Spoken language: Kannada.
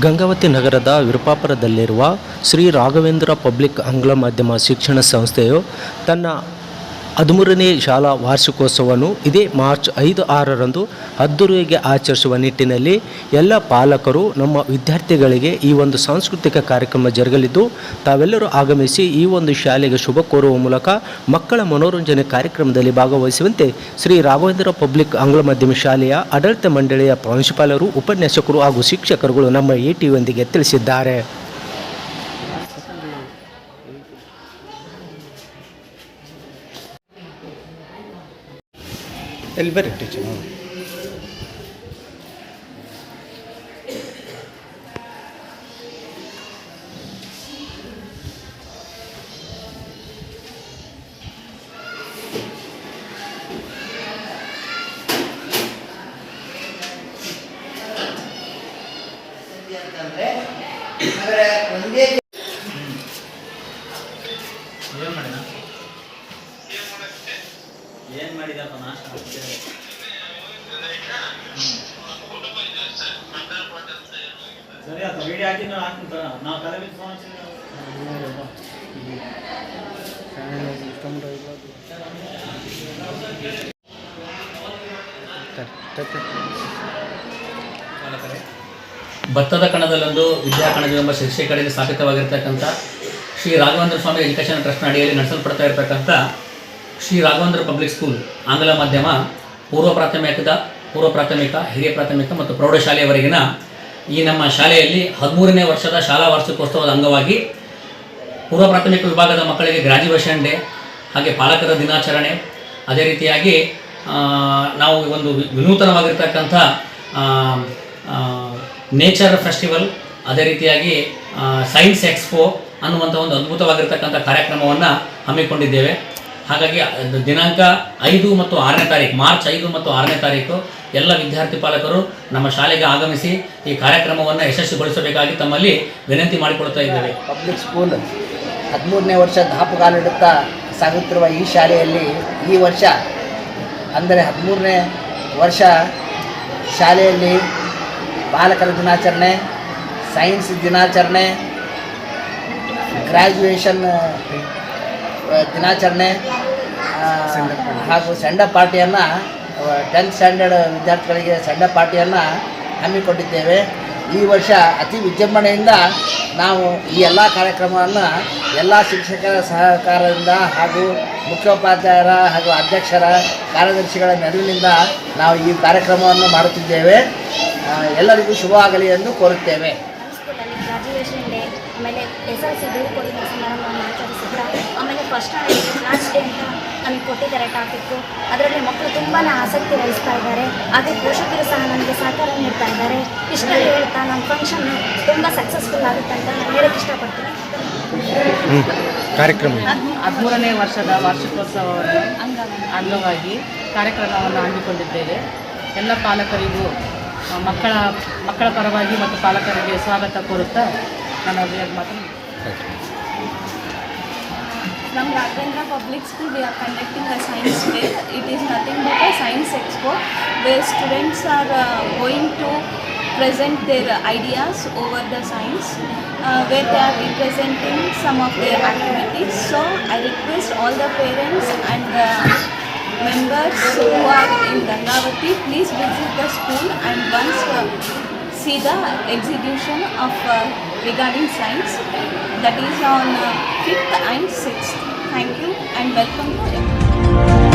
ಗಂಗಾವತಿ ನಗರದ ವಿರುಪಾಪುರದಲ್ಲಿರುವ ಶ್ರೀ ರಾಘವೇಂದ್ರ ಪಬ್ಲಿಕ್ ಆಂಗ್ಲ ಮಾಧ್ಯಮ ಶಿಕ್ಷಣ ಸಂಸ್ಥೆಯು ತನ್ನ ಹದಿಮೂರನೇ ಶಾಲಾ ವಾರ್ಷಿಕೋತ್ಸವವನ್ನು ಇದೇ ಮಾರ್ಚ್ ಐದು ಆರರಂದು ಅದ್ದೂರಿಯಾಗಿ ಆಚರಿಸುವ ನಿಟ್ಟಿನಲ್ಲಿ ಎಲ್ಲ ಪಾಲಕರು, ನಮ್ಮ ವಿದ್ಯಾರ್ಥಿಗಳಿಗೆ ಈ ಒಂದು ಸಾಂಸ್ಕೃತಿಕ ಕಾರ್ಯಕ್ರಮ ಜರುಗಲಿದ್ದು, ತಾವೆಲ್ಲರೂ ಆಗಮಿಸಿ ಈ ಒಂದು ಶಾಲೆಗೆ ಶುಭ ಕೋರುವ ಮೂಲಕ ಮಕ್ಕಳ ಮನೋರಂಜನೆ ಕಾರ್ಯಕ್ರಮದಲ್ಲಿ ಭಾಗವಹಿಸುವಂತೆ ಶ್ರೀ ರಾಘವೇಂದ್ರ ಪಬ್ಲಿಕ್ ಆಂಗ್ಲ ಮಾಧ್ಯಮ ಶಾಲೆಯ ಆಡಳಿತ ಮಂಡಳಿಯ ಪ್ರಾಂಶುಪಾಲರು, ಉಪನ್ಯಾಸಕರು ಹಾಗೂ ಶಿಕ್ಷಕರುಗಳು ನಮ್ಮ ಎ ಟಿವಿಯೊಂದಿಗೆ ತಿಳಿಸಿದ್ದಾರೆ. ಎಲ್ಲಿ ಬರ್ರಿ ಟೀಚರ್ ಏನ್ ಏನ್ ಮಾಡಿದಪ್ಪ ನಾಶ ಸರಿ, ಆಯ್ತು ವಿಡಿಯೋ ಹಾಕಿ ನಾವು ಹಾಕ್ತೀನಿ ತಗೋ. ನಾವು ತಲೆ ಫೋನ್ ಭತ್ತದ ಕಣದಲ್ಲೊಂದು ವಿದ್ಯಾ ಕಣಜವೆಂಬ ಶಿಕ್ಷಕರಿಗೆ ಸ್ಥಾಪಿತವಾಗಿರ್ತಕ್ಕಂಥ ಶ್ರೀ ರಾಘವೇಂದ್ರ ಸ್ವಾಮಿ ಎಜುಕೇಶನ್ ಟ್ರಸ್ಟ್ನ ಅಡಿಯಲ್ಲಿ ನಡೆಸಲ್ಪಡ್ತಾ ಇರತಕ್ಕಂಥ ಶ್ರೀ ರಾಘವೇಂದ್ರ ಪಬ್ಲಿಕ್ ಸ್ಕೂಲ್ ಆಂಗ್ಲ ಮಾಧ್ಯಮ, ಪೂರ್ವ ಪ್ರಾಥಮಿಕದ, ಪೂರ್ವ ಪ್ರಾಥಮಿಕ, ಹಿರಿಯ ಪ್ರಾಥಮಿಕ ಮತ್ತು ಪ್ರೌಢಶಾಲೆಯವರೆಗಿನ ಈ ನಮ್ಮ ಶಾಲೆಯಲ್ಲಿ ಹದಿಮೂರನೇ ವರ್ಷದ ಶಾಲಾ ವಾರ್ಷಿಕೋತ್ಸವದ ಅಂಗವಾಗಿ ಪೂರ್ವ ಪ್ರಾಥಮಿಕ ವಿಭಾಗದ ಮಕ್ಕಳಿಗೆ ಗ್ರಾಜ್ಯುವೇಷನ್ ಡೇ ಹಾಗೆ ಪಾಲಕರ ದಿನಾಚರಣೆ. ಅದೇ ರೀತಿಯಾಗಿ ನಾವು ಒಂದು ವಿನೂತನವಾಗಿರ್ತಕ್ಕಂಥ ನೇಚರ್ ಫೆಸ್ಟಿವಲ್ ಅದೇ ರೀತಿಯಾಗಿ ಸೈನ್ಸ್ ಎಕ್ಸ್ಪೋ ಅನ್ನುವಂಥ ಒಂದು ಅದ್ಭುತವಾಗಿರ್ತಕ್ಕಂಥ ಕಾರ್ಯಕ್ರಮವನ್ನು ಹಮ್ಮಿಕೊಂಡಿದ್ದೇವೆ. ಹಾಗಾಗಿ ದಿನಾಂಕ ಐದು ಮತ್ತು ಆರನೇ ತಾರೀಕು, ಮಾರ್ಚ್ ಐದು ಮತ್ತು ಆರನೇ ತಾರೀಕು, ಎಲ್ಲ ವಿದ್ಯಾರ್ಥಿ ಪಾಲಕರು ನಮ್ಮ ಶಾಲೆಗೆ ಆಗಮಿಸಿ ಈ ಕಾರ್ಯಕ್ರಮವನ್ನು ಯಶಸ್ವಿಗೊಳಿಸಬೇಕಾಗಿ ತಮ್ಮಲ್ಲಿ ವಿನಂತಿ ಮಾಡಿಕೊಳ್ತಾ ಇದ್ದೇವೆ. ಪಬ್ಲಿಕ್ ಸ್ಕೂಲ್ ಹದಿಮೂರನೇ ವರ್ಷ ದಾಪುಗಾಲಿಡುತ್ತಾ ಸಾಗುತ್ತಿರುವ ಈ ಶಾಲೆಯಲ್ಲಿ ಈ ವರ್ಷ, ಅಂದರೆ ಹದಿಮೂರನೇ ವರ್ಷ ಶಾಲೆಯಲ್ಲಿ ಬಾಲಕರ ದಿನಾಚರಣೆ ಸೈನ್ಸ್ ದಿನಾಚರಣೆ ಗ್ರ್ಯಾಜುಯೇಷನ್ ದಿನಾಚರಣೆ ಹಾಗೂ ಸೆಂಡ ಪಾರ್ಟಿಯನ್ನು, ಟೆಂತ್ ಸ್ಟ್ಯಾಂಡರ್ಡ್ ವಿದ್ಯಾರ್ಥಿಗಳಿಗೆ ಸೆಂಡ ಪಾರ್ಟಿಯನ್ನು ಹಮ್ಮಿಕೊಂಡಿದ್ದೇವೆ. ಈ ವರ್ಷ ಅತಿ ವಿಜೃಂಭಣೆಯಿಂದ ನಾವು ಈ ಎಲ್ಲ ಕಾರ್ಯಕ್ರಮವನ್ನು ಎಲ್ಲ ಶಿಕ್ಷಕರ ಸಹಕಾರದಿಂದ ಹಾಗೂ ಮುಖ್ಯೋಪಾಧ್ಯಾಯರ ಹಾಗೂ ಅಧ್ಯಕ್ಷರ ಕಾರ್ಯದರ್ಶಿಗಳ ನೆರವಿನಿಂದ ನಾವು ಈ ಕಾರ್ಯಕ್ರಮವನ್ನು ಮಾಡುತ್ತಿದ್ದೇವೆ. ಎಲ್ಲರಿಗೂ ಶುಭವಾಗಲಿ ಎಂದು ಕೋರುತ್ತೇವೆ. ಫಸ್ಟ್ ಸ್ಟ್ಯಾಂಡರ್ಡ್ ಲಾಸ್ಟ್ ಡೇ ಅಂತ ನಮಗೆ ಕೊಟ್ಟಿದ್ದಾರೆ ಟಾಪಿಕ್ಕು ಅದರಲ್ಲಿ ಮಕ್ಕಳು ತುಂಬಾ ಆಸಕ್ತಿ ವಹಿಸ್ತಾ ಇದ್ದಾರೆ. ಹಾಗೆ ಪೋಷಕರು ಸಹ ನನಗೆ ಸಹಕಾರ ನೀಡ್ತಾ ಇದ್ದಾರೆ. ಇಷ್ಟ ಹೇಳ್ತಾ ನಮ್ಮ ಫಂಕ್ಷನ್ ತುಂಬ ಸಕ್ಸಸ್ಫುಲ್ ಆಗುತ್ತೆ ಅಂತ ನಾನು ಹೇಳಕ್ಕೆ ಇಷ್ಟಪಡ್ತೀನಿ ಕಾರ್ಯಕ್ರಮ. ಹದಿಮೂರನೇ ವರ್ಷದ ವಾರ್ಷಿಕೋತ್ಸವವನ್ನು ಅಂಗವಾಗಿ ಕಾರ್ಯಕ್ರಮವನ್ನು ಹಮ್ಮಿಕೊಂಡಿದ್ದೇವೆ. ಎಲ್ಲ ಪಾಲಕರಿಗೂ ಮಕ್ಕಳ ಮಕ್ಕಳ ಪರವಾಗಿ ಮತ್ತು ಪಾಲಕರಿಗೆ ಸ್ವಾಗತ ಕೋರುತ್ತಾ ನನ್ನ ಮಾತನ್ನು From Raghavendra Public School, we are conducting a science fair. It is nothing but a science expo where students are uh, going to present their ideas over the science, uh, where they are representing some of their activities. So I request all the parents and the members who are in Gangavati, please visit see the exhibition of uh, regarding science that is on uh, 5th and 6th. Thank you and welcome to.